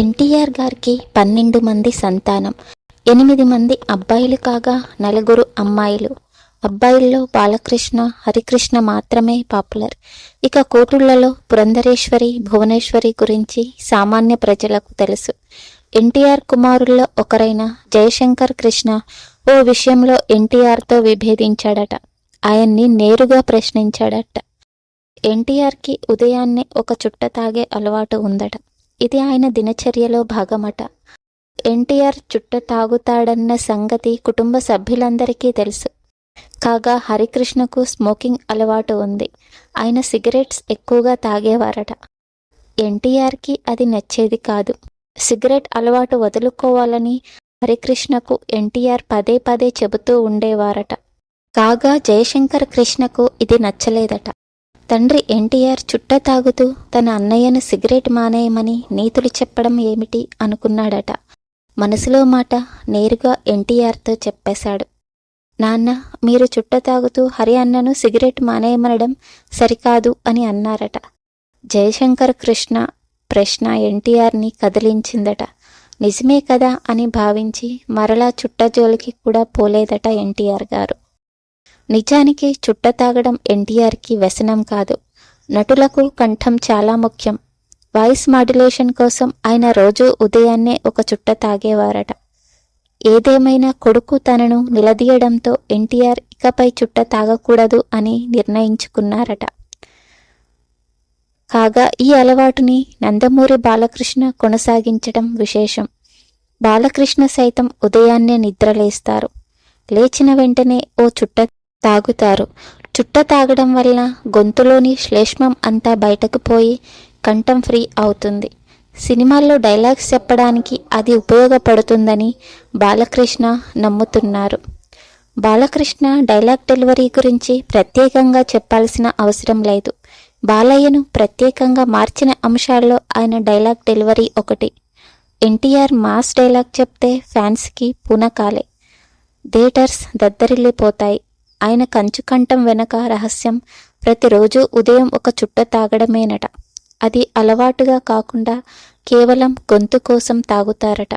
ఎన్టీఆర్ గారికి పన్నెండు మంది సంతానం ఎనిమిది మంది అబ్బాయిలు కాగా నలుగురు అమ్మాయిలు. అబ్బాయిల్లో బాలకృష్ణ హరికృష్ణ మాత్రమే పాపులర్. ఇక కోటుళ్ళలో పురంధరేశ్వరి భువనేశ్వరి గురించి సామాన్య ప్రజలకు తెలుసు. ఎన్టీఆర్ కుమారుల్లో ఒకరైన జయశంకర్ కృష్ణ ఓ విషయంలో ఎన్టీఆర్తో విభేదించాడట. ఆయన్ని నేరుగా ప్రశ్నించాడట. ఎన్టీఆర్కి ఉదయాన్నే ఒక చుట్ట తాగే అలవాటు ఉందట. ఇది ఆయన దినచర్యలో భాగమట. ఎన్టీఆర్ చుట్ట తాగుతాడన్న సంగతి కుటుంబ సభ్యులందరికీ తెలుసు. కాగా హరికృష్ణకు స్మోకింగ్ అలవాటు ఉంది. ఆయన సిగరెట్స్ ఎక్కువగా తాగేవారట. ఎన్టీఆర్కి అది నచ్చేది కాదు. సిగరెట్ అలవాటు వదులుకోవాలని హరికృష్ణకు ఎన్టీఆర్ పదే పదే చెబుతూ ఉండేవారట. కాగా జయశంకర్ కృష్ణకు ఇది నచ్చలేదట. తండ్రి ఎన్టీఆర్ చుట్ట తాగుతూ తన అన్నయ్యను సిగరెట్ మానేయమని నీతులు చెప్పడం ఏమిటి అనుకున్నాడట. మనసులో మాట నేరుగా ఎన్టీఆర్తో చెప్పేశాడు. నాన్న మీరు చుట్ట తాగుతూ హరి అన్నను సిగరెట్ మానేయమనడం సరికాదు అని అన్నారట. జయశంకర్ కృష్ణ ప్రశ్న ఎన్టీఆర్ని కదిలించిందట. నిజమే కదా అని భావించి మరలా చుట్టజోలికి కూడా పోలేదట ఎన్టీఆర్ గారు. నిజానికి చుట్ట తాగడం ఎన్టీఆర్కి వ్యసనం కాదు. నటులకు కంఠం చాలా ముఖ్యం. వాయిస్ మాడ్యులేషన్ కోసం ఆయన రోజూ ఉదయాన్నే ఒక చుట్ట తాగేవారట. ఏదేమైనా కొడుకు తనను నిలదీయడంతో ఎన్టీఆర్ ఇకపై చుట్ట తాగకూడదు అని నిర్ణయించుకున్నారట. కాగా ఈ అలవాటుని నందమూరి బాలకృష్ణ కొనసాగించడం విశేషం. బాలకృష్ణ సైతం ఉదయాన్నే నిద్రలేస్తారు. లేచిన వెంటనే ఓ చుట్ట తాగుతారు. చుట్ట తాగడం వల్ల గొంతులోని శ్లేష్మం అంతా బయటకు పోయి కంఠం ఫ్రీ అవుతుంది. సినిమాల్లో డైలాగ్స్ చెప్పడానికి అది ఉపయోగపడుతుందని బాలకృష్ణ నమ్ముతున్నారు. బాలకృష్ణ డైలాగ్ డెలివరీ గురించి ప్రత్యేకంగా చెప్పాల్సిన అవసరం లేదు. బాలయ్యను ప్రత్యేకంగా మార్చిన అంశాల్లో ఆయన డైలాగ్ డెలివరీ ఒకటి. ఎన్టీఆర్ మాస్ డైలాగ్ చెప్తే ఫ్యాన్స్కి పూనకాలే. థియేటర్స్ దద్దరిల్లిపోతాయి. ఆయన కంచుకంఠం వెనక రహస్యం. ప్రతిరోజు ఉదయం ఒక చుట్ట తాగడమేనట. అది అలవాటుగా కాకుండా కేవలం గొంతు కోసం తాగుతారట.